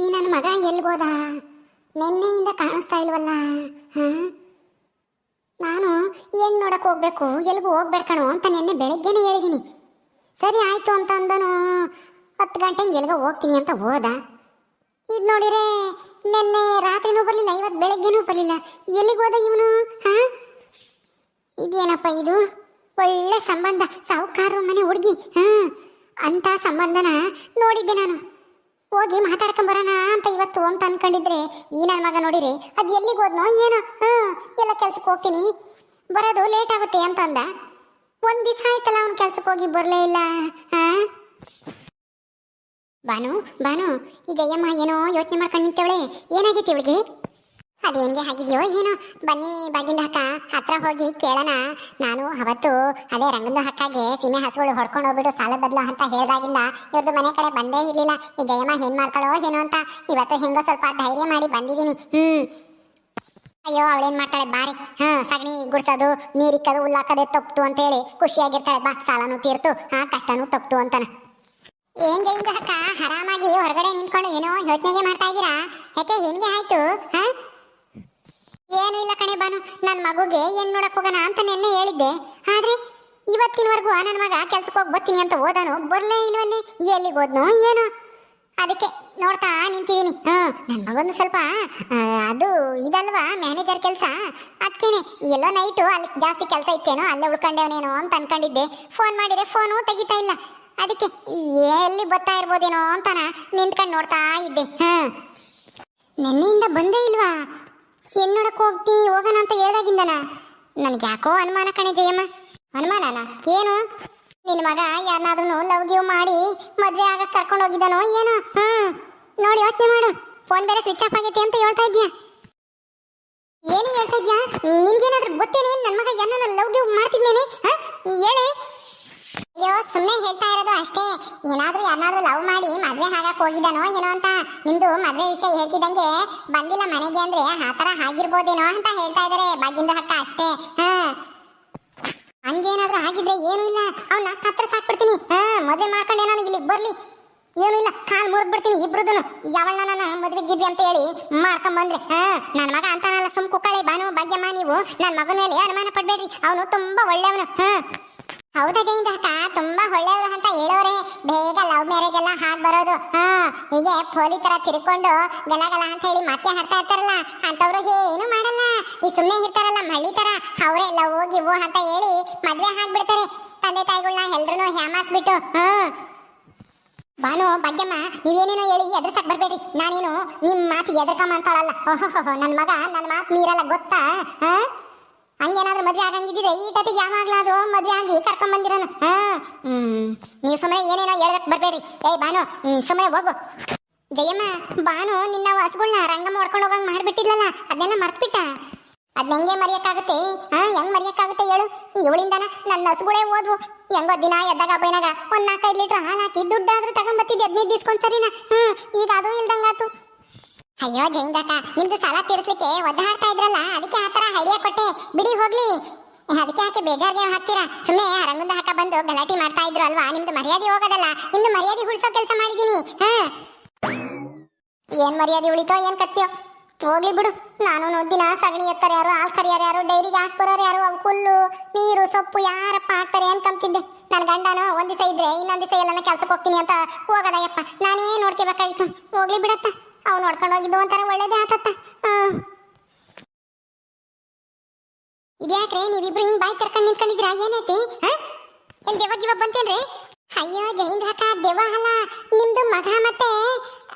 ಈ ನನ್ನ ಮಗ ಎಲ್ಗೋದ? ನಿನ್ನೆಯಿಂದ ಕಾಣಿಸ್ತಾ ಇಲ್ವಲ್ಲ? ನಾನು ಏನ್ ನೋಡಕ್ಕೆ ಹೋಗ್ಬೇಕು, ಎಲ್ಗೂ ಹೋಗ್ಬೇಡ ಕಣೋ ಅಂತ ನಿನ್ನೆ ಬೆಳಗ್ಗೆನೇ ಹೇಳಿದ್ದೀನಿ ಸರಿ ಆಯ್ತು ಅಂತ ಅಂದನು. ಹತ್ತು ಗಂಟೆಗೆ ಎಲ್ಗ ಹೋಗ್ತೀನಿ ಅಂತ ಹೋದ. ಇದು ನೋಡಿರೆ, ನಿನ್ನೆ ರಾತ್ರಿನೂ ಬರಲಿಲ್ಲ ಇವತ್ತು ಬೆಳಗ್ಗೆನೂ ಬರಲಿಲ್ಲ. ಎಲ್ಲಿಗೆ ಹೋದ ಇವನು? ಹಾ? ಇದೇನಪ್ಪ ಇದು? ಒಳ್ಳೆ ಸಂಬಂಧ ಸಾಹುಕಾರ ಮನೆ ಹುಡುಗಿ, ಹಾ? ಅಂತ ಸಂಬಂಧನ ನೋಡಿದ್ದೆ ನಾನು. ಹೋಗಿ ಮಾತಾಡ್ಕೊಂಬರೋಣ ಅಂತ ಇವತ್ತು ಅಂತ ಅನ್ಕೊಂಡಿದ್ರೆ, ಈ ನನ್ನ ಮಗ ನೋಡಿರಿ, ಅದು ಎಲ್ಲಿಗೆ ಹೋದ್ನೋ ಏನೋ, ಹಾ, ಎಲ್ಲ ಕೆಲ್ಸಕ್ಕೆ ಹೋಗ್ತೀನಿ. ಬರೋದು ಲೇಟ್ ಆಗುತ್ತೆ ಅಂತ ಅಂದ. ಒಂದ್ ದಿವಸ ಆಯ್ತಲ್ಲ ಅವ್ನ ಕೆಲ್ಸಕ್ಕೆ ಹೋಗಿ ಬರಲೇ ಇಲ್ಲ, ಹಾ? ಬಾನು ಬಾನು ಈ ಜಯಮ್ಮ ಏನೋ ಯೋಚನೆ ಮಾಡ್ಕೊಂಡು ನಿಂತವಳೆ. ಏನಾಗೈತಿ ಇವಳಿಗೆ? ಅದೇನ್ಗೆ ಆಗಿದೆಯೋ ಏನೋ? ಬನ್ನಿ, ಬಾಗಿಂದ ಹಕ್ಕ ಹತ್ರ ಹೋಗಿ ಕೇಳೋಣ. ನಾನು ಅವತ್ತು ಅದೇ ರಂಗದ ಹಕ್ಕಾಗೆ ಸೀಮೆ ಹಸುಗಳು ಹೊಡ್ಕೊಂಡು ಹೋಗ್ಬಿಟ್ಟು ಸಾಲ ಬದಲು ಅಂತ ಹೇಳಿದಾಗಿಂದ ಇವ್ರದ್ದು ಮನೆ ಕಡೆ ಬಂದೇ ಇರ್ಲಿಲ್ಲ. ಈ ಜಯಮ್ಮ ಏನು ಮಾಡ್ಕೊಳ್ಳೋ ಏನೋ ಅಂತ ಇವತ್ತು ಹೆಂಗೋ ಸ್ವಲ್ಪ ಧೈರ್ಯ ಮಾಡಿ ಬಂದಿದ್ದೀನಿ. ಹ್ಮ್. ಅಯ್ಯೋ, ಅವಳೇನ್ ಮಾಡ್ತಾಳೆ? ಬಾರಿ. ಹಾ, ಸಗಣಿ ಗುಡ್ಸೋದು ನೀರಿಕ್ಕದು ಉಲ್ಲಾಕದೆ ತಪ್ತು ಅಂತ ಹೇಳಿ ಖುಷಿಯಾಗಿರ್ತಾಳೆ. ಬಾ, ಸಾಲನೂ ತೀರ್ತು. ಹಾ, ಕಷ್ಟನೂ ತಪ್ತು ಅಂತಾನ. ಏನ್ ಜೈಂದ ಹಕ್ಕ ಆರಾಮಾಗಿ ಹೊರಗಡೆ ನಿಂತ್ಕೊಂಡು ಏನೋ ಯೋಚನೆಗೆ ಮಾಡ್ತಾ ಇದ್ದೀರಾ ಯಾಕೆ ಹೆಂಗೆ ಆಯ್ತು? ಹಾ? ಏನು ಇಲ್ಲ ಕಣೆ ಬಾನು. ನನ್ನ ಮಗುಗೆ ಏನ್ ನೋಡಕ್ ಹೋಗೋಣ ಅಂತ ನಿನ್ನೆ ಹೇಳಿದ್ದೆ. ಆದ್ರೆ ಇವತ್ತಿನವರೆಗೂ ನನ್ನ ಮಗ ಕೆಲ್ಸಕ್ಕೆ ಹೋಗಿ ಬರ್ತೀನಿ ಅಂತ ಹೋದಾನು. ಬರ್ಲೇ ಇಲ್ವಲ್ಲಿ ಎಲ್ಲಿಗೆ ಹೋದ್ನು ಏನು? ಅದಕ್ಕೆ ನೋಡ್ತಾ ನಿಂತಿದ್ದೀನಿ. ಹಾ ನನ್ನ ಮಗೊಂದು ಸ್ವಲ್ಪ ಆ, ಅದು ಇದಲ್ವಾ ಮ್ಯಾನೇಜರ್ ಕೆಲಸ? ಅದಕ್ಕೇನೆ ಎಲ್ಲೋ ನೈಟು ಅಲ್ಲಿ ಜಾಸ್ತಿ ಕೆಲಸ ಇತ್ತೇನೋ ಅಲ್ಲೇ ಉಳ್ಕೊಂಡೇವನೇನೋ ಅಂತ ಅನ್ಕೊಂಡಿದ್ದೆ. ಫೋನ್ ಮಾಡಿದ್ರೆ ಫೋನು ತೆಗಿತಾ ಇಲ್ಲ. ಅದಕ್ಕೆ ಎಲ್ಲಿ ಬರ್ತಾ ಇರ್ಬೋದೇನೋ ಅಂತಾನ ನಿಂತ್ಕೊಂಡು ನೋಡ್ತಾ ಇದ್ದೆ. ಹಾ. ನಿನ್ನೆಯಿಂದ ಬಂದೇ ಇಲ್ವಾ? ನೋಡಕ್ ಹೋಗ್ತೀನಿ ಹೋಗೋಣ ಅಂತ ಹೇಳ್ದಾಗಿಂದನ? ನನಗೆ ಯಾಕೋ ಅನುಮಾನ ಕಣೆ ಜಯಮ್ಮ. ಅನುಮಾನನ? ಏನು? ನಿನ್ನ ಮಗ ಯಾರನ್ನಾದ್ರೂ ಲವ್ ಗಿವ್ ಮಾಡಿ ಮದ್ವೆ ಆಗಕ್ಕೆ ಕರ್ಕೊಂಡು ಹೋಗಿದ್ದಾನೋ ಏನೋ? ಹಾ ನೋಡಿ, ಯೋಚನೆ ಮಾಡು. ಫೋನ್ ಬೇರೆ ಸ್ವಿಚ್ ಆಫ್ ಆಗೈತೆ ಅಂತ ಹೇಳ್ತಾ ಇದ್ಯಾ? ಏನು ಹೇಳ್ತಾ ಇದ್ಯಾ? ನಿನ್ಗೇನಾದ್ರೂ ಗೊತ್ತೇನೆ? ನನ್ನ ಮಗ ಯಾರನ್ನ ಲವ್ ಗಿವ್ ಮಾಡ್ತಿದ್ದೇನೆ ಹಾ? ಹೇಳಿ. ಸುಮ್ಮನೆ ಹೇಳ್ತಾ ಇರೋದು ಅಷ್ಟೇ. ಏನಾದರೂ ಯಾರನ್ನಾದ್ರೂ ಲವ್ ಮಾಡಿ ಮದುವೆ ಹಾಗಕ್ಕೆ ಹೋಗಿದ್ದಾನೋ ಏನೋ ಅಂತ ನಿಮ್ದು ಮದುವೆ ವಿಷಯ ಹೇಳ್ತಿದ್ದಂಗೆ ಬಂದಿಲ್ಲ ಮನೆಗೆ ಅಂದ್ರೆ ಆ ಥರ ಆಗಿರ್ಬೋದೇನೋ ಅಂತ ಹೇಳ್ತಾ ಇದ್ದಾರೆ ಬಾಗಿಂದ ಹಕ್ಕ ಅಷ್ಟೇ. ಹಾ. ಹಂಗೇನಾದ್ರೂ ಆಗಿದ್ರೆ ಏನೂ ಇಲ್ಲ. ಅವ್ನ ಹತ್ರ ಸಾಕ್ಬಿಡ್ತೀನಿ ಹಾ, ಮದುವೆ ಮಾಡ್ಕೊಂಡೆ ನಾನು ಇಲ್ಲಿ ಬರ್ಲಿ. ಏನೂ ಇಲ್ಲ. ಕಾಲ್ ಮುರಿದ್ ಬಿಡ್ತೀನಿ ಇಬ್ರದನು. ಯಾವಣ್ಣ ನನ್ನ ಮದುವೆ ಗಿದ್ವಿ ಅಂತ ಹೇಳಿ ಮಾಡ್ಕೊಂಡ್ ಬಂದ್ರೆ. ಹಾ ನನ್ನ ಮಗ ಅಂತಾನಲ್ಲ ಸುಮ್ ಕುಕ್ಕಳೆ. ಬಾನು ಭಾಗ್ಯಮ್ಮ, ನೀವು ನನ್ನ ಮಗನ ಮೇಲೆ ಅನುಮಾನ ಪಡ್ಬೇಡ್ರಿ. ಅವನು ತುಂಬಾ ಒಳ್ಳೆಯವನು. ಹಾ. ಹೌದಾ ಜೈಂದ ಅಕ್ಕ? ತುಂಬಾ ಒಳ್ಳೆಯವರು ಅಂತ ಹೇಳೋರೆ. ಬೇಗ ಲವ್ ಮ್ಯಾರೇಜ್ ಎಲ್ಲ ಹಾಡ್ ಬರೋದು. ಹಾ, ಹೀಗೆ ಪೋಲಿ ತರ ತಿರ್ಕೊಂಡು ಗಲಗಲ ಗಲ ಅಂತ ಹೇಳಿ ಮತ್ತೆ ಹಾಡ್ತಾ ಇರ್ತಾರಲ್ಲ ಅಂತವ್ರು ಏನು ಮಾಡಲ್ಲ. ಈ ಸುಮ್ಮನೆ ಇರ್ತಾರಲ್ಲ ಮಳ್ಳಿ ತರ, ಅವರೇ ಲವ್ ಗಿವ್ ಅಂತ ಹೇಳಿ ಮದ್ವೆ ಹಾಕ್ಬಿಡ್ತಾರೆ ತಂದೆ ತಾಯಿಗಳನ್ನ ಎಲ್ರು ಹ್ಯಾಮಾಸ್ಬಿಟ್ಟು ಹಾ. ಬಾನು, ಭಾಗ್ಯಮ್ಮ, ನೀವೇನೇನೋ ಹೇಳಿ ಎದುರ್ಸಕ್ ಬರ್ಬೇಡ್ರಿ. ನಾನೇನು ನಿಮ್ಮ ಮಾತು ಎದುರ್ಕಮ್ಮ ಅಂತಾಳಲ್ಲ. ಓಹೋ ನನ್ನ ಮಗ ನನ್ನ ಮಾತು ಮೀರಲ್ಲ, ಗೊತ್ತಾ? ಹಾ? ಹಂಗೇನಾದ್ರೂ ಮದ್ವೆ ಆಗಂಗಿದ್ರೆ ಈ ಟತಿಗೆ ಯಾವಾಗ್ಲಾದ್ರೂ ಮದ್ವೆ ಆಗಿ ಕರ್ಕೊಂಡ್ ಬಂದಿರನ. ಹಾ. ಹ್ಮ್. ನೀವು ಸುಮ್ಮನೆ ಏನೇನೋ ಹೇಳ್ಬೇಕು ಬರ್ಬೇಡ್ರಿ. ಏಯ್ ಬಾನು ಸುಮ್ಮನೆ ಹೋಗು. ಜಯಮ್ಮ ಬಾನು ನಿನ್ನ ಹಸುಗಳನ್ನ ರಂಗಮ್ಮ ಹೊಡ್ಕೊಂಡು ಹೋಗಂಗ್ ಮಾಡ್ಬಿಟ್ಟಿಲ್ಲಲ್ಲ ಅದನ್ನೆಲ್ಲ ಮರ್ತ್ಬಿಟ್ಟ? ಅದ್ ಹೆಂಗೆ ಮರೆಯಕ್ಕಾಗುತ್ತೆ ಹಾ, ಹೆಂಗ್ ಮರೆಯಕ್ಕಾಗುತ್ತೆ ಹೇಳು. ಇವಳಿಂದನ ನನ್ನ ಹಸುಗಳೇ ಓದ್ವು. ಹೆಂಗೋ ದಿನ ಎದ್ದಾಗ ಬೈನಾಗ ಒಂದ್ ನಾಲ್ಕೈದು ಲೀಟರ್ ಹಾಲು ಹಾಕಿ ದುಡ್ಡಾದ್ರೂ ತಗೊಂಬತ್ತಿದ್ದೆ, ಹದಿನೈದು ದಿಸ್ಕೊಂಡ್ ಸರಿನಾ ಈಗ ಅದು ಇಲ್ದಂಗಾತು. ಅಯ್ಯೋ ಜೈಂದಕ್ಕ ನಿಮ್ದು ಸಾಲ ತೀರಿಸ್ಲಿಕ್ಕೆ ಒದ್ದಾಡ್ತಾ ಇದ್ರಲ್ಲ, ಅದಕ್ಕೆ ಆ ತರ ಐಡಿಯಾ ಕೊಟ್ಟೆ. ಬಿಡಿ, ಹೋಗ್ಲಿ. ಅದಕ್ಕೆ ಯಾಕೆ ಬೇಜಾರ್ಗೆ ಹಾಕ್ತೀರಾ? ಸುಮ್ಮನೆ ರಂಗುಂದ ಹಾಕ ಬಂದು ಗಲಾಟಿ ಮಾಡ್ತಾ ಇದ್ರು ಅಲ್ವಾ? ನಿಮ್ದು ಮರ್ಯಾದೆ ಹೋಗೋದಲ್ಲ. ನಿಮ್ದು ಮರ್ಯಾದೆ ಉಳಿಸೋ ಕೆಲಸ ಮಾಡಿದೀನಿ. ಹಾ. ಏನ್ ಮರ್ಯಾದೆ ಉಳಿತೋ, ಏನ್ ಕತ್ತಿಯೋ? ಹೋಗ್ಲಿ ಬಿಡು. ನಾನು ದಿನ ಸಗಣಿ ಎತ್ತಾರೆ ಯಾರು, ಹಾಲ್ ಕರಿಯಾರ ಯಾರು, ಡೈರಿಗೆ ಹಾಕ್ಬರೋರು ಯಾರು, ಅವು ಹುಲ್ಲು, ನೀರು, ಸೊಪ್ಪು ಯಾರಪ್ಪ ಹಾಕ್ತಾರೆ ಅನ್ಕೊಂತಿದ್ದೆ ನನ್ನ ಗಂಡನು, ಒಂದ್ ದಿವಸ ಇದ್ರೆ ಇನ್ನೊಂದ್ ದಿವಸ ಎಲ್ಲಾನ ಕೆಲ್ಸಕ್ಕೆ ಹೋಗ್ತೀನಿ ಅಂತ ಹೋಗದಯ್ಯಪ್ಪ. ನಾನೇ ನೋಡ್ಕೋಬೇಕಾಗಿತ್ತು ಹೋಗ್ಲಿ ಬಿಡತ್ತ. ಅವ್ ನೋಡ್ಕೊಂಡು ಹೋಗಿದ್ದು ಒಂಥರ ಒಳ್ಳೇದೇ ಆತತ್ತ. ಇದ್ಯಾಕ್ರೆ, ನೀವಿಬ್ರು ಹಿಂಗ್ ಬಾಯಿ ಕರ್ಕೊಂಡು ನಿಂತ್ಕೊಂಡಿದ್ರ ಏನೈತಿ ಏನ್ ದೆವ್ವ ಗಿವ ಬಂತೇನ್ರಿ? ಅಯ್ಯೋ ಜೈನ್ ಹಾಕ ದೆವ್ವ ಅಲ್ಲ. ನಿಮ್ದು ಮಗ ಮತ್ತೆ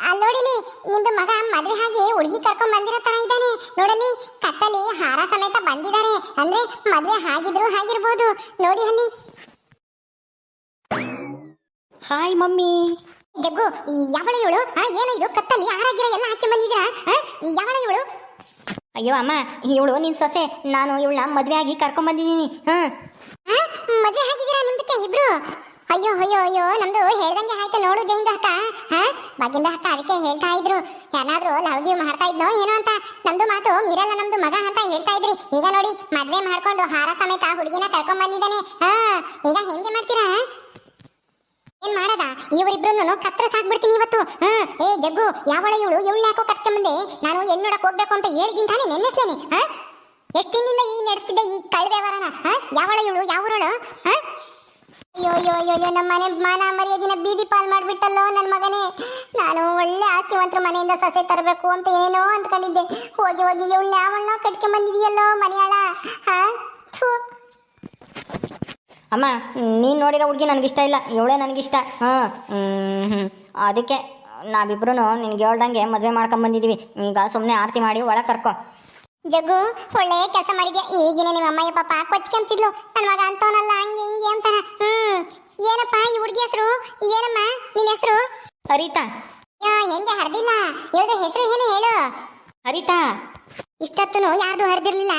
ಅಲ್ಲೋಡಿಲಿ ನಿಮ್ದು ಮಗ ಮದ್ವೆ ಹಾಗೆ ಹುಡುಗಿ ಕರ್ಕೊಂಡ್ ಬಂದಿರೋ ತರ ಇದ್ದಾನೆ. ನೋಡಲಿ ಕತ್ತಲಿ, ಹಾರ ಸಮೇತ ಬಂದಿದ್ದಾರೆ ಅಂದ್ರೆ ಮದ್ವೆ ಹಾಗಿದ್ರು ಹಾಗಿರ್ಬೋದು ನೋಡಿ ಅಲ್ಲಿ. Hi mummy. ಜಗ್ಗು ಯಾವಳ ಇವಳು ಏನು ಇದು ಕತ್ತಲ್ಲಿ ಆರಾಗಿರ ಎಲ್ಲ ಹಾಕಿ ಬಂದಿದ್ದೀರಾ? ಯಾವಳ ಇವಳು ಅಯ್ಯೋ ಅಮ್ಮ, ಇವಳು ನಿನ್ ಸೊಸೆ, ನಾನು ಇವಳನ್ನ ಮದ್ವೆ ಆಗಿ ಕರ್ಕೊಂಡ್ ಬಂದಿದ್ದೀನಿ ಹ್ಮ್ ಮದ್ವೆ ಆಗಿದ್ದೀರಾ ನಿಮ್ದಕ್ಕೆ ಇಬ್ರು? ಅಯ್ಯೋ ಅಯ್ಯೋ ಅಯ್ಯೋ, ನಮ್ದು ಹೇಳ್ದಂಗೆ ಆಯ್ತು ನೋಡು ಜೈಂದ ಅಕ್ಕ, ಹಾ? ಬಾಗಿಂದ ಅಕ್ಕ ಅದಕ್ಕೆ ಹೇಳ್ತಾ ಇದ್ರು. ಯಾರಾದ್ರೂ ಲವ್ಗಿ ಮಾಡ್ತಾ ಇದ್ನೋ ಏನೋ ಅಂತ. ನಮ್ದು ಮಾತು ಮೀರಲ್ಲ ನಮ್ದು ಮಗ ಅಂತ ಹೇಳ್ತಾ ಇದ್ರಿ. ಈಗ ನೋಡಿ, ಮದ್ವೆ ಮಾಡ್ಕೊಂಡು ಹಾರ ಸಮೇತ ಹುಡುಗಿನ ಕರ್ಕೊಂಡ್ ಬಂದಿದ್ದಾನೆ, ಹಾ? ಈಗ ಹೆಂಗೆ ಮಾಡ್ತೀರಾ? ಮಾಡದ ಇವರಿಬ್ರು ಕತ್ರ ಸಾಕ್ಬಿಡ್ತೀನಿ ಇವತ್ತು. ಹ್ಮ್ ಏ, ಜಗ್ಗು, ಯಾವಳ ಇವಳು? ಇವಳು ಯಾಕೋ ಕರ್ಕೊಂಬಂದೆ ನಾನು ಹೆಣ್ಣು ಹೋಗ್ಬೇಕು ಅಂತ ಹೇಳಿದ್ದೀನಿ ತಾನೆ ನೆನ್ನೆಸ್ಲೇನಿ, ಹಾ? ಎಷ್ಟು ದಿನದಿಂದ ಈ ನಡೆಸ್ತಿದ್ದೆ ಈ ಕಳ್ವೆವರನ ಹಾ? ಯಾವಳ ಇವಳು? ಯಾವೂರಳು? ಹಾ? ಅಯ್ಯೋ ಅಯ್ಯೋ ಅಯ್ಯೋ ಅಯ್ಯೋ, ನಮ್ಮ ಮನೆ ಮಾನ ಮರ್ಯಾದಿನ ಬೀದಿ ಪಾಲ್ ಮಾಡ್ಬಿಟ್ಟಲ್ಲೋ ನನ್ನ ಮಗನೇ. ನಾನು ಒಳ್ಳೆ ಆಸ್ತಿವಂತರ ಮನೆಯಿಂದ ಸೊಸೆ ತರಬೇಕು ಅಂತ ಏನೋ ಅಂದ್ಕೊಂಡಿದ್ದೆ. ಹೋಗಿ ಹೋಗಿ, ಇವಳು ಕಟ್ಕೊಂಡ್ ಬಂದಿದೆಯಲ್ಲೋ ಮನೆಯಾಳ? ಹಾ? ಅಮ್ಮ ನೀನು ನೋಡಿರೋ ಹುಡುಗಿ ನನಗಿಷ್ಟ ಇಲ್ಲ ಇವಳೇ ನನಗಿಷ್ಟ. ಹಾಂ. ಹ್ಞೂ ಅದಕ್ಕೆ ನಾವಿಬ್ರು ನಿನ್ಗೆ ಹೇಳ್ದಂಗೆ ಮದುವೆ ಮಾಡ್ಕೊಂಬಂದಿದ್ದೀವಿ ಈಗ ಸುಮ್ಮನೆ ಆರತಿ ಮಾಡಿ ಒಳಗೆ ಕರ್ಕೊ. ಜಗ್ಗು ಒಳ್ಳೆ ಕೆಲಸ ಮಾಡಿದ್ಯಾ? ಈಗಿನ ನಿಮ್ಮ ಅಮ್ಮಯ್ಯ ಪಾಪ ಕೊಚ್ಕೊಂತಿದ್ಲು ನನ್ನ ಮಗ ಅಂತವನಲ್ಲ ಹಂಗೆ ಹಿಂಗೆ ಅಂತಾನ. ಹ್ಮ್. ಏನಪ್ಪ ಈ ಹುಡುಗಿ ಹೆಸರು? ಏನಮ್ಮ ನಿನ್ನ ಹೆಸರು? ಹರಿತಾ. ಹೆಂಗೆ ಹರಿದಿಲ್ಲ? ಹೇಳ್ದ ಹೆಸರು ಏನು ಹೇಳು? ಹರಿತಾ. ಇಷ್ಟೊತ್ತನು ಯಾರ್ದು ಹರಿದಿರ್ಲಿಲ್ಲ.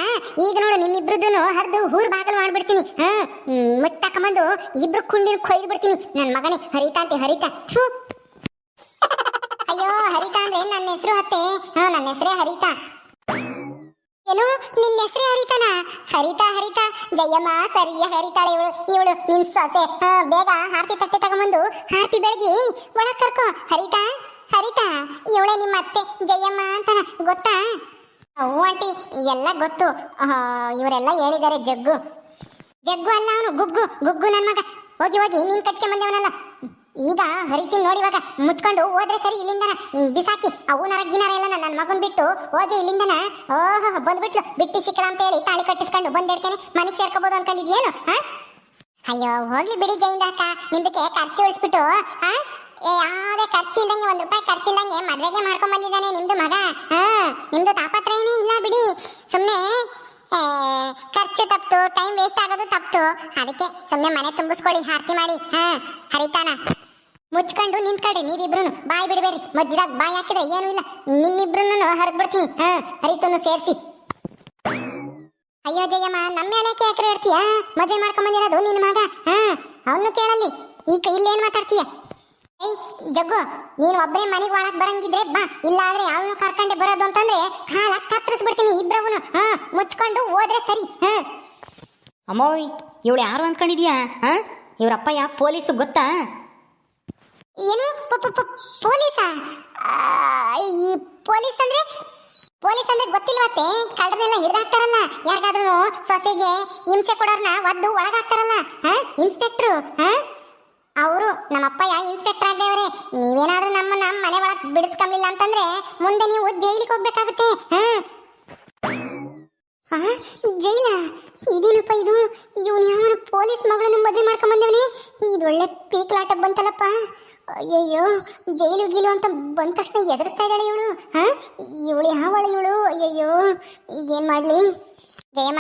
ಈಗ ನೋಡು ನಿಮ್ಮಿಬ್ರದ್ದು ಹರಿದು ಹೂರ್ ಬಾಗಲ್ ಮಾಡ್ಬಿಡ್ತೀನಿ. ಹಾ? ಇಬ್ರು ಕುಂಡಿನ ಕೊಯ್ದು ಬಿಡ್ತೀನಿ ನನ್ನ ಮಗನೇ ಹರಿತಾ ಅಂತೆ, ಹರಿತಾ. ಅಯ್ಯೋ, ಹರಿತಾ ಅಂದ್ರೆ ನನ್ನ ಹೆಸರು ಅತ್ತೆ? ಹಾ ನನ್ನ ಹೆಸರೇ ಹರಿತ. ಏನು? ನಿನ್ನ ಹೆಸರೇ ಹರಿತಾನ? ಹರಿತ ಹರಿತ. ಜಯಮ್ಮ, ಸರಿಯ ಹರಿತಾಳೆ ಇವಳು ಇವಳು. ನಿನ್ ಸೊಸೆ. ಹಾ, ಬೇಗ ಹಾರ್ತಿ ತಟ್ಟೆ ತಗೊಂಬಂದು, ಹಾರ್ತಿ ಬೆಳಗಿ ಒಳಗ್ ಕರ್ಕೋ. ಹರಿತ, ಹರಿತಾ. ಇವಳೆ ನಿಮ್ಮ ಅತ್ತೆ. ಜಯಮ್ಮ ಅಂತಾನ. ಗೊತ್ತಾ? ಹ್ಞೂ ಎಲ್ಲ ಗೊತ್ತು. ಇವರೆಲ್ಲ ಹೇಳಿದ್ದಾರೆ ಜಗ್ಗು. ಜಗ್ಗು ಅಲ್ಲ ಅವನು ಗುಗ್ಗು ಗುಗ್ಗು ನನ್ನ ಮಗ. ಹೋಗಿ ಹೋಗಿ ನೀನ್ ಕಟ್ಕೊಂಬಂದವನಲ್ಲ. ಈಗ ಹರಿತೀನಿ ನೋಡಿ ಇವಾಗ ಮುಚ್ಕೊಂಡು ಹೋದ್ರೆ ಸರಿ ಇಲ್ಲಿಂದನ. ಹ್ಮ್, ಬಿಸಾಕಿ. ಅವು ನರಗಿನಾರ ಎಲ್ಲ ನನ್ನ ಮಗನ್ ಬಿಟ್ಟು ಹೋಗಿ ಇಲ್ಲಿಂದನ. ಓಹೋ ಬಂದ್ಬಿಟ್ಲು. ಬಿಟ್ಟಿ ಸಿಕ್ಕಳ ಅಂತ ಹೇಳಿ ತಾಳಿ ಕಟ್ಟಿಸ್ಕೊಂಡು ಬಂದಿಡ್ತೇನೆ. ಮನೆಗೆ ಸೇರ್ಕೋಬಹುದು ಅನ್ಕೊಂಡಿದ್ಯೇನು ಹಾ ಅಯ್ಯೋ ಹೋಗ್ಲಿ ಬಿಡಿ ಜೈಂದ ಅಕ್ಕ. ನಿಮ್ದಕ್ಕೆ ಖರ್ಚು ಉಳಿಸ್ಬಿಟ್ಟು ಹಾ ಖರ್ಚು ಇಲ್ದಂಗೆ ಒಂದ್ ರೂಪಾಯಿ ಖರ್ಚು ಇಲ್ದಂಗೆ ಮದ್ವೆಗೆ ಮಾಡ್ಕೊಂಡ್ ಬಂದಿದ್ದಾನೆ ನಿಮ್ದು ಮಗ. ನಿಮ್ದು ತಾಪತ್ರ ಏನೂ ಇಲ್ಲ ಬಿಡಿ. ಸುಮ್ಮನೆ ಖರ್ಚು ತಪ್ತು ಟೈಮ್ ವೇಸ್ಟ್ ಆಗೋದು ತಪ್ತು. ಅದಕ್ಕೆ ಸುಮ್ಮನೆ ಮನೆ ತುಂಬಿಸ್ಕೊಳ್ಳಿ, ಆರತಿ ಮಾಡಿ. ಹಾ, ಹರಿತಾನ. ಮುಚ್ಕೊಂಡು ನಿಂತ್ಕೊಳ್ರಿ ನೀವಿಬ್ರು ಬಾಯ್ ಬಿಡಬೇಡಿ ಮಧ್ಯದಾಗ ಬಾಯ್ ಹಾಕಿದ್ರೆ ಏನೂ ಇಲ್ಲ. ನಿಮ್ಮಿಬ್ರು ಹರಿದ್ ಬಿಡ್ತೀನಿ ಹಾ ಹರಿತನ್ನು ಸೇರಿಸಿ. ಅಯ್ಯೋ ಜಯಮ್ಮ ನಮ್ಮ ಮೇಲೆ ಯಾಕೆ ಇರ್ತೀಯ ಮದುವೆ ಮಾಡ್ಕೊಂಬಂದಿರೋದು ನಿನ್ನ ಮಗ. ಹಾ, ಅವನು ಕೇಳಲ್ಲಿ. ಈಗ ಇಲ್ಲೇನು ಮಾತಾಡ್ತೀಯ? ಜಗ್ಗು ನೀನು ಒಬ್ಬನೇ ಮನೆಗೆ ಒಳಗೆ ಬರಂಗಿದ್ರೆ ಬಾ ಇಲ್ಲ ಆದ್ರೆ ಯಾವನು ಕರ್ಕೊಂಡೆ ಬರೋದು ಅಂತಂದ್ರೆ ಕಾಲ ಕತ್ತರಿಸ್ಬಿಡ್ತೀನಿ ಇಬ್ರವನು. ಹಾ ಮುಚ್ಕೊಂಡು ಹೋದ್ರೆ ಸರಿ ಹಾ. ಅಮ್ಮೋಯ್ ಇವಳು ಯಾರು ಅಂದ್ಕೊಂಡಿದ್ಯಾ ಹಾ? ಇವರಪ್ಪ ಯಾ ಪೊಲೀಸು ಗೊತ್ತಾ? ಏನು? ಪೊಲೀಸಾ? ಈ ಪೊಲೀಸ್ ಅಂದ್ರೆ ಪೊಲೀಸ್ ಅಂದ್ರೆ ಗೊತ್ತಿಲ್ವತ್ತೆ ಕಳ್ಳನೆಲ್ಲ ಹಿಡ್ದಾಕ್ತಾರಲ್ಲ ಯಾರಿಗಾದ್ರೂ ಸೊಸೆಗೆ ಹಿಂಸೆ ಕೊಡೋರ್ನ ಒದ್ದು ಒಳಗಾಕ್ತಾರಲ್ಲ ಹಾ ಇನ್ಸ್ಪೆಕ್ಟ್ರು ಹಾ? ಅವರು ನಮ್ಮಪ್ಪ ಯಾ ಇನ್ಸ್ಪೆಕ್ಟರ್ ಆಗ್ಲೇವ್ರೆ ನೀವೇನಾದ್ರೂ ನಮ್ಮ ನಮ್ಮ ಮನೆ ಒಳಗೆ ಬಿಡಿಸ್ಕೊಂಬಿಲ್ಲ ಅಂತಂದ್ರೆ ಮುಂದೆ ನೀವು ಜೈಲಿಗೆ ಹೋಗ್ಬೇಕಾಗುತ್ತೆ. ಜೈಲ? ಇದೇನಪ್ಪ ಇದು? ಇವನು ಪೊಲೀಸ್ ಮಗಳನ್ನು ಮದುವೆ ಮಾಡ್ಕೊಂಡ್ ಬಂದವನೇ ಇದು ಒಳ್ಳೆ ಪೀಕ್ಲಾಟ ಬಂತಲ್ಲಪ್ಪ. ಅಯ್ಯಯ್ಯೋ, ಜೈಲು ಗೀಲು ಅಂತ ಬಂದ ತಕ್ಷಣ ಎದುರಿಸ್ತಾ ಇದ್ದಾಳೆ ಇವಳು. ಹಾ? ಇವಳು ಯಾವಳು ಇವಳು? ಅಯ್ಯಯ್ಯೋ, ಈಗೇನು ಮಾಡಲಿ? ಜಯಮ್ಮ,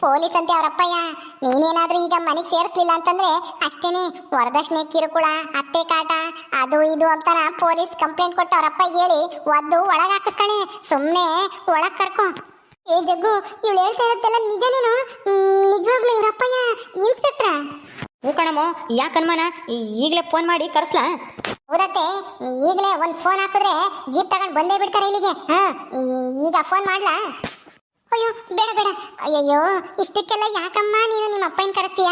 ಪೊಲೀಸ್ ಅಂತೆ ಅವರಪ್ಪಯ್ಯ. ನೀನೇನಾದರೂ ಈಗ ಮನೆಗೆ ಸೇರಿಸ್ಲಿಲ್ಲ ಅಂತಂದ್ರೆ ಅಷ್ಟೇನೆ, ವರದಕ್ಷಿಣೆ ಕಿರುಕುಳ, ಅತ್ತೆ ಕಾಟ, ಅದು ಇದು ಅಂತಾನ ಪೊಲೀಸ್ ಕಂಪ್ಲೇಂಟ್ ಕೊಟ್ಟು ಅವರಪ್ಪ ಹೇಳಿ ಒದ್ದು ಒಳಗೆ ಹಾಕಿಸ್ತಾಳೆ. ಸುಮ್ಮನೆ ಒಳಗೆ ಕರ್ಕೊ. ಏ ಜಗ್ಗು, ಇವಳು ಹೇಳ್ತಾ ಇರೋದೆಲ್ಲ ನಿಜನೇನು? ನಿಜವಾಗ್ಲೂ ಇವರಪ್ಪಯ್ಯ, ಇನ್ಸ್ಪೆಕ್ಟ್ರಾ? ಹ್ಞೂ ಕಣಮ್ಮ, ಯಾಕೆ ಈಗಲೇ ಫೋನ್ ಮಾಡಿ ಕರೆಸ್ಲಾ? ಹೌದತ್ತೆ, ಈಗಲೇ ಒಂದು ಫೋನ್ ಹಾಕಿದ್ರೆ ಜೀಪ್ ತಗೊಂಡು ಬಂದೇ ಬಿಡ್ತಾರೆ ಇಲ್ಲಿಗೆ. ಹಾ ಈಗ ಫೋನ್ ಮಾಡ್ಲಾ? ಅಯ್ಯೋ, ಬೇಡ ಬೇಡ. ಅಯ್ಯಯ್ಯೋ, ಇಷ್ಟಕ್ಕೆಲ್ಲ ಯಾಕಮ್ಮ ನೀನು ನಿಮ್ಮ ಅಪ್ಪನ ಕರೆಸ್ತೀಯ?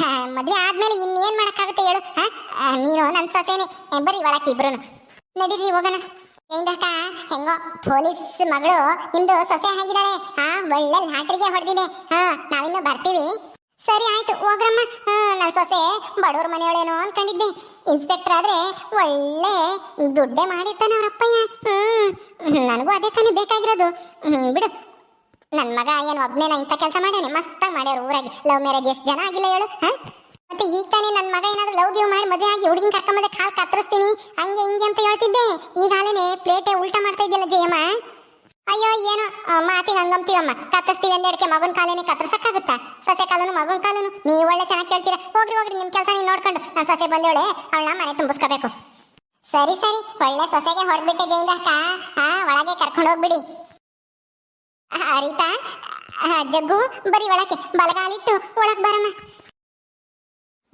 ಹಾ, ಮದುವೆ ಆದ್ಮೇಲೆ ಇನ್ನೇನು ಮಾಡೋಕ್ಕಾಗುತ್ತೆ ಹೇಳು? ಹಾ ನೀನು ನನ್ನ ಸೊಸೆನೆ. ಬರೀ ಒಳಕ್ಕೆ ಇಬ್ರು ನಡೀರಿ, ಹೋಗೋಣ. ಹೆಂಗಕ್ಕ ಹೆಂಗೋ, ಪೊಲೀಸ್ ಮಗಳು ನಿಮ್ದು ಸೊಸೆ ಆಗಿದ್ದಾಳೆ. ಹಾ ಒಳ್ಳೆ ಲಾಟ್ರಿಗೆ ಹೊಡೆದಿದೆ. ಹಾ, ನಾವಿನ್ನು ಬರ್ತೀವಿ. ಸರಿ, ಆಯ್ತು. ಹೋಗ್ರಮ್ಮ. ನನ್ನ ಸೊಸೆ, ಬಡವ್ರ ಮನೆಯವಳೇನೋ ಅನ್ಕೊಂಡಿದ್ದೆ. ಇನ್ಸ್ಪೆಕ್ಟರ್ ಆದ್ರೆ ಒಳ್ಳೆ ದುಡ್ಡೆ ಮಾಡಿರ್ತಾನೆ ಅವರಪ್ಪಯ್ಯ. ಹ್ಮ್, ನನಗೂ ಅದೇ ತಾನೇ ಬೇಕಾಗಿರೋದು. ಹ್ಮ್, ಬಿಡು. ನನ್ನ ಮಗ ಏನು ಒಬ್ನೇನ ಇಂಥ ಕೆಲಸ ಮಾಡ್ಯಾನೆ? ಮಸ್ತಾಗಿ ಮಾಡ್ಯಾರ ಊರಾಗಿ. ಲವ್ ಮ್ಯಾರೇಜ್ ಎಷ್ಟು ಜನ ಆಗಿಲ್ಲ ಹೇಳು ಮತ್ತೆ ಈಗ ತಾನೇ ನನ್ನ ಮಗ ಏನಾದ್ರೂ ಲವ್ ಗಿವ್ ಮಾಡಿ ಮದುವೆ ಆಗಿ ಹುಡುಗಿನ ಕರ್ಕೊಂಬಂದೆ ಕಾಲ್ ಕತ್ತರಿಸ್ತೀನಿ. ಹಂಗೆ ಹಿಂಗೆ ಅಂತ ಹೇಳ್ತಿದ್ದೆ. ಈಗಾಗಲೇ ಪ್ಲೇಟೆ ಉಲ್ಟಾ ಮಾಡ್ತಾ ಇದೆಯಲ್ಲ ಜಯಮ್ಮ? ಅಯ್ಯೋ, ಏನು? ಮಾತಿಗೆ ಹಂಗಂತೀವಮ್ಮ ಕತ್ತರಿಸ್ತೀವಿ ಅಂದೇಳಕ್ಕೆ ಮಗನ ಕಾಲೇನೆ ಕತ್ತರಿಸಕ್ಕಾಗುತ್ತಾ? ಸೊಸೆ ಕಾಲನು, ಮಗನ ಕಾಲನು. ನೀವು ಒಳ್ಳೆ ಚೆನ್ನಾಗಿ ಕೇಳ್ತೀರಾ? ಹೋಗ್ರಿ ಹೋಗ್ರಿ ನಿಮ್ಮ ಕೆಲಸ ನೀವು ನೋಡ್ಕೊಂಡು. ನಾನು ಸೊಸೆ ಬಂದೇವಳೆ, ಅವಳನ್ನ ಮನೆ ತುಂಬಿಸ್ಕೋಬೇಕು. ಸರಿ ಸರಿ. ಒಳ್ಳೆ ಸೊಸೆಗೆ ಹೊಡೆದ್ಬಿಟ್ಟೆ ಜೈಲಕ್ಕ ಹಾ, ಒಳಗೆ ಕರ್ಕೊಂಡು ಹೋಗ್ಬಿಡಿ. ಅರಿತಾ ಜಗ್ಗು, ಬರೀ ಒಳಕ್ಕೆ. ಬಲಗಾಲಿಟ್ಟು ಒಳಗೆ ಬರಮ್ಮ.